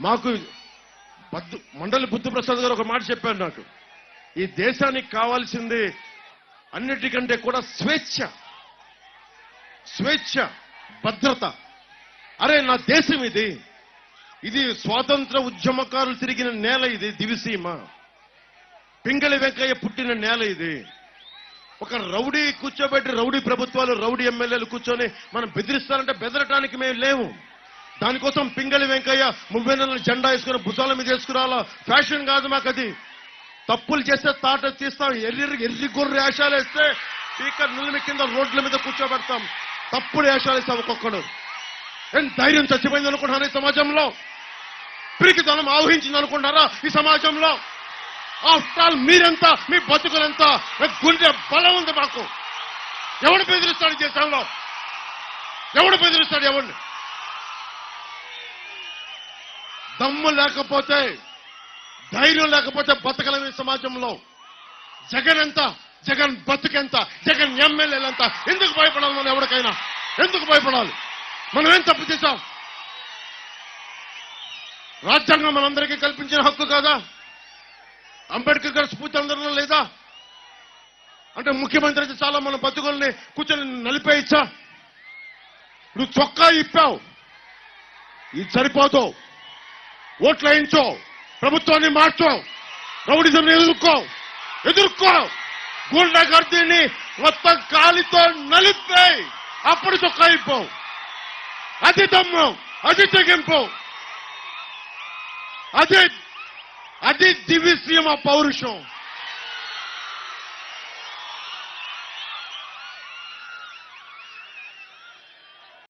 మాకు బద్దు మండలి బుద్ధప్రసాద్ గారు ఒక మాట చెప్పారు నాకు. ఈ దేశానికి కావాల్సింది అన్నిటికంటే కూడా స్వేచ్ఛ. స్వేచ్ఛ భద్రత. అరే నా దేశం ఇది. ఇది స్వాతంత్ర ఉద్యమకారులు తిరిగిన నేల ఇది దివిసీమ. పింగళి వెంకయ్య పుట్టిన నేల ఇది. ఒక రౌడీ కూర్చోబెట్టి రౌడీ ప్రభుత్వాలు రౌడీ ఎమ్మెల్యేలు కూర్చొని మనం బెదిరిస్తారంటే బెదరటానికి మేము లేవు దానికోసం పింగళి వెంకయ్య ముప్పై నెలలు జెండా వేసుకుని భుజాల మీద వేసుకురావాలా ఫ్యాషన్ కాదు మాకు అది తప్పులు చేస్తే తాట తీస్తాం. ఎర్రి ఎర్రి గొర్రె వేషాలు వేస్తే స్పీకర్ నిలిమి కింద రోడ్ల మీద కూర్చోబెడతాం. తప్పుడు వేషాలు వేస్తాం ఒక్కొక్కడు. ఏం ధైర్యం చచ్చిపోయింది అనుకుంటున్నారా ఈ సమాజంలో? పిరికితనం ఆవహించింది అనుకుంటారా ఈ సమాజంలో? ఆఫ్టర్ ఆల్ మీరెంత? మీ బతుకులంతా? గుండె బలం ఉంది మాకు. ఎవడు బెదిరిస్తాడు దేశంలో? ఎవడు బెదిరిస్తాడు? ఎవడిని దమ్ము లేకపోతే ధైర్యం లేకపోతే బతకలేని సమాజంలో జగన్ ఎంత జగన్ బతుకెంత జగన్ ఎమ్మెల్యేలంత ఎందుకు భయపడాలి మనం ఎవరికైనా? ఎందుకు భయపడాలి? మనం ఏం తప్పు చేశాం? రాజ్యాంగం మనందరికీ కల్పించిన హక్కు కాదా? అంబేద్కర్ గారి స్ఫూర్తి అందరిలో లేదా? అంటే ముఖ్యమంత్రి అయితే చాలా మన బతుకుల్ని కూర్చొని నలిపేయచ్చా నువ్వు చొక్కా ఇప్పావు. ఇది సరిపోతావు ఓట్లు వేయించో ప్రభుత్వాన్ని మార్చో రౌడిజం ఎదుర్కో ఎదుర్కో. గుండగర్దీని మొత్తం కాలితో నలిపేయి అప్పుడు చొక్కా అది దమ్ము అది తెగింపు. అది అది దివ్యసీమ పౌరుషం.